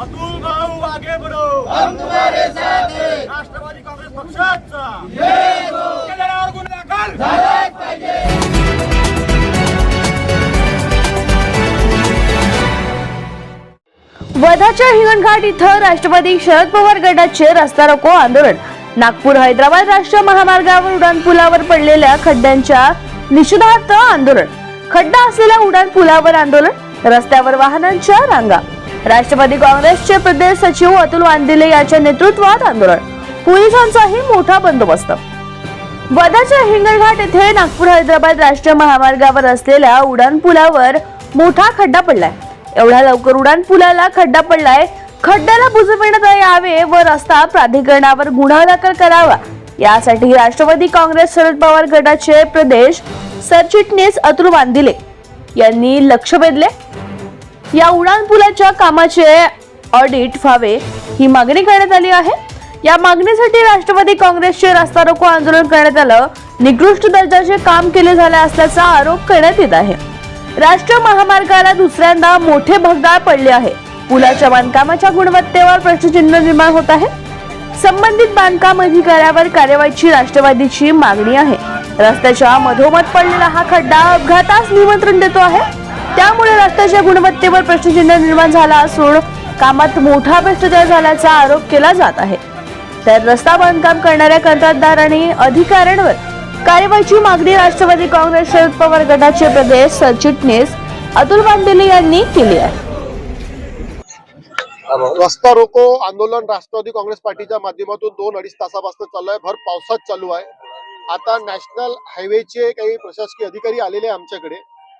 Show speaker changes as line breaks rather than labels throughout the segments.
अतुल भाऊ आगे बढो
हम तुम्हारे साथ हैं।
राष्ट्रवादी काँग्रेस पक्षाचा. केलेल्यावर गुन्हे दाखल
झालाच पाहिजे
वर्धाच्या हिंगणघाट इथं राष्ट्रवादी शरद पवार गटाचे रस्ता रोको आंदोलन. नागपूर हैदराबाद राष्ट्रीय महामार्गावर उड्डाणपुलावर पडलेल्या खड्ड्यांच्या निषेधार्थ आंदोलन. खड्डा असलेल्या उड्डाण पुलावर आंदोलन रस्त्यावर वाहनांच्या रांगा. राष्ट्रवादी काँग्रेसचे प्रदेश सचिव अतुल वांदिले यांच्या नेतृत्वात आंदोलन. पोलिसांचाही मोठा बंदोबस्त. वदाच्या हिंगणघाट येथे नागपूर हैदराबाद राष्ट्रीय महामार्गावर असलेल्या उड्डाण पुलावर मोठा खड्डा पडलाय. एवढ्या लवकर उड्डाण पुलाला खड्डा पडलाय. खड्ड्याला बुजविण्यात यावे व रस्ता प्राधिकरणावर गुन्हा दाखल करावा. यासाठी राष्ट्रवादी काँग्रेस शरद पवार गटाचे प्रदेश सरचिटणीस अतुल वांदिले यांनी लक्ष वेधले. या उड्डाण पुलाच्या कामाचे ऑडिट व्हावे ही मागणी करण्यात आली आहे. या मागणीसाठी राष्ट्रवादी काँग्रेसचे रस्ता रोको आंदोलन करण्यात आलं. निकृष्ट दर्जाचे काम केले झाले असल्याचा आरोप करण्यात येत आहे. राष्ट्रीय महामार्गाला दुसऱ्यांदा मोठे भगदाळ पडले आहे. पुलाच्या बांधकामाच्या गुणवत्तेवर प्रश्नचिन्ह निर्माण होत आहे. संबंधित बांधकाम अधिकाऱ्यावर कार्यवाहीची राष्ट्रवादीची मागणी आहे. रस्त्याच्या मधोमध पडलेला हा खड्डा अपघातास निमंत्रण देतो आहे. त्यामुळे रस्त्याच्या गुणवत्तेवर प्रश्नचिन्ह निर्माण झाला असून कामात मोठा भ्रष्टाचार झाल्याचा आरोप केला जात आहे. तर रस्ता बांधकाम करणाऱ्या कंत्राटदार आणि अधिकाऱ्यांवर कार्यवाहीची मागणी राष्ट्रवादी काँग्रेस शरद पवार गटाचे प्रदेश सरचिटणीस अतुल बांदिले यांनी केली आहे.
रस्ता रोको आंदोलन राष्ट्रवादी काँग्रेस पार्टीच्या माध्यमातून दोन अडीच तासापासून चालू आहे. भर पावसात चालू आहे. आता नॅशनल हायवेचे काही प्रशासकीय अधिकारी आलेले आहे आमच्याकडे.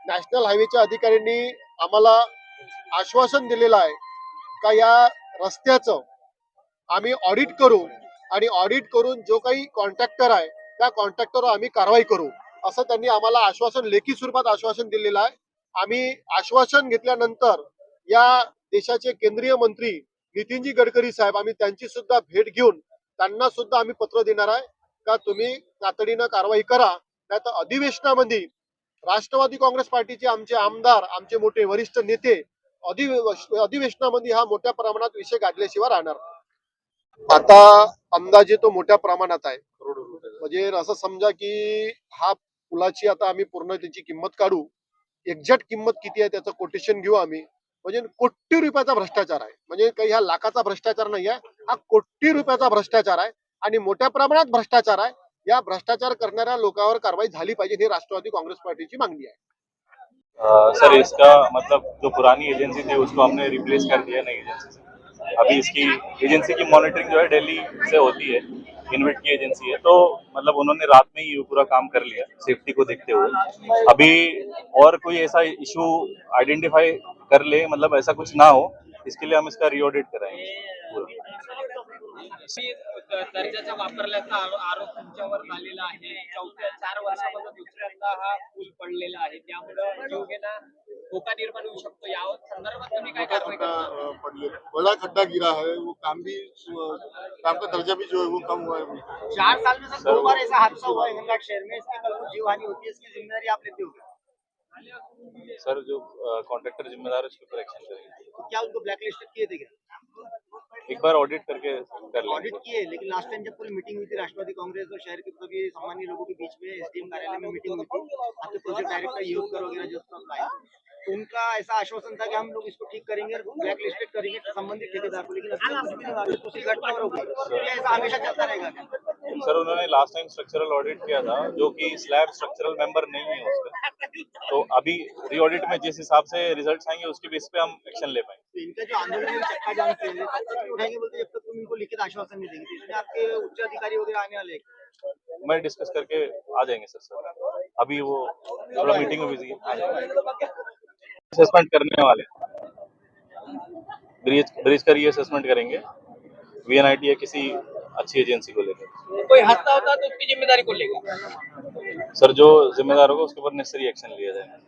नॅशनल हायवेच्या अधिकाऱ्यांनी आम्हाला आश्वासन दिलेलं आहे का या रस्त्याचं आम्ही ऑडिट करू आणि ऑडिट करून जो काही कॉन्ट्रॅक्टर आहे त्या कॉन्ट्रॅक्टरवर आम्ही कारवाई करू असं त्यांनी आम्हाला आश्वासन लेखी स्वरूपात आश्वासन दिलेलं आहे. आम्ही आश्वासन घेतल्यानंतर या देशाचे केंद्रीय मंत्री नितीनजी गडकरी साहेब आम्ही त्यांची सुद्धा भेट घेऊन त्यांना सुद्धा आम्ही पत्र देणार आहे का तुम्ही तातडीनं कारवाई करा नाही तर अधिवेशनामध्ये राष्ट्रवादी काँग्रेस पार्टीचे आमचे आमदार आमचे मोठे वरिष्ठ नेते अधिवे- अधिवेशनामध्ये हा मोठ्या प्रमाणात विषय गाजल्याशिवाय राहणार आता अंदाजे तो मोठ्या प्रमाणात आहे. म्हणजे असं समजा की हा पुलाची आता आम्ही पूर्ण त्याची किंमत काढू. एक्झॅक्ट किंमत किती आहे त्याचं कोटेशन घेऊ आम्ही. म्हणजे कोटी रुपयाचा भ्रष्टाचार आहे. म्हणजे काही ह्या लाखाचा भ्रष्टाचार नाही आहे हा कोटी रुपयाचा भ्रष्टाचार आहे. आणि मोठ्या प्रमाणात भ्रष्टाचार आहे. या भ्रष्टाचार करणाऱ्या लोकांवर कारवाई झाली पाहिजे ही राष्ट्रवादी काँग्रेस पार्टीची मागणी आहे.
सर, इसका मतलब जो पुरानी एजेंसी थी, उसको हमने रिप्लेस कर दिया नई एजेंसी से। अभी इसकी एजेंसी की मॉनिटरिंग जो है दिल्ली से होती है इनविट की एजेंसी है। तो मतलब उन्होंने रात में ही पूरा काम कर लिया सेफ्टी को देखते हुए। अभी और कोई ऐसा इशू आइडेंटिफाई कर ले मतलब ऐसा कुछ ना हो, इसके लिए हम इसका रिऑडिट कराएँगे।
दर्जाचा वापरल्याचा आरो- आरोप तुमच्यावर झालेला आहे. चौथ्या चार वर्षामध्ये दुसऱ्यांदा हा पूल पडलेला आहे. त्यामुळं जीवघेणा धोका निर्माण होऊ शकतो. या संदर्भात तुम्ही काय कारवाई करणार?
पडले बड़ा खड्डा गिरा है वो काम भी काम का दर्जा भी जो है वो कम हुआ है
चार साल में सर दो बार ऐसा हादसा हुआ है शहर में। इसमें कल को जीव हानि होती है इसकी जिम्मेदारी आप लेते हो
सर जो कॉन्ट्रैक्टर जिम्मेदार है उसके ऊपर एक्शन करेंगे।
तो क्या उनको ब्लैक लिस्ट किए थे क्या?
एक बार ऑडिट करके कर
ऑडिट किए, लेकिन लास्ट टाइम जब पूरी मीटिंग हुई थी, राष्ट्रवादी कांग्रेस और शहर के सभी सामान्य लोगों के बीच में एसडीएम कार्यालय में मीटिंग हुई थी, आपके प्रोजेक्ट डायरेक्टर योग करो वगैरह जो तो उनका ऐसा आश्वासन था कि हम लोग इसको ठीक करेंगे ब्लैक लिस्टेड करेंगे संबंधित ठेकेदार को, लेकिन दूसरी घटना हो गई तो ऐसा हमेशा चलता रहेगा
सर उन्होंने लास्ट टाइम स्ट्रक्चरल ऑडिट किया था जो कि स्लैब स्ट्रक्चरल मेंबर नहीं है उसका तो अभी री ऑडिट में जिस हिसाब से रिजल्ट्स आएँगे उसके बेस पे हम एक्शन ले पाएँगे।
तो इनका जो आंदोलन है चक्का जाम से तब तक नहीं उठाएँगे बोलते जब तक तुम इनको लिखित आश्वासन नहीं देंगे। तो इसमें आपके उच्च अधिकारी वगैरह आने वाले
मैं डिस्कस करके आ जाएँगे सर सर अभी वो थोड़ा मीटिंग में बिज़ी है। असेसमेंट करने वाले ब्रिज ब्रिज का री असेसमेंट करेंगे वी या किसी अच्छी एजेंसी को लेकर।
कोई हादसा होता तो उसकी जिम्मेदारी को लेगा।
सर जो जिम्मेदार होगा उसके ऊपर नेसेसरी एक्शन लिया जाएगा।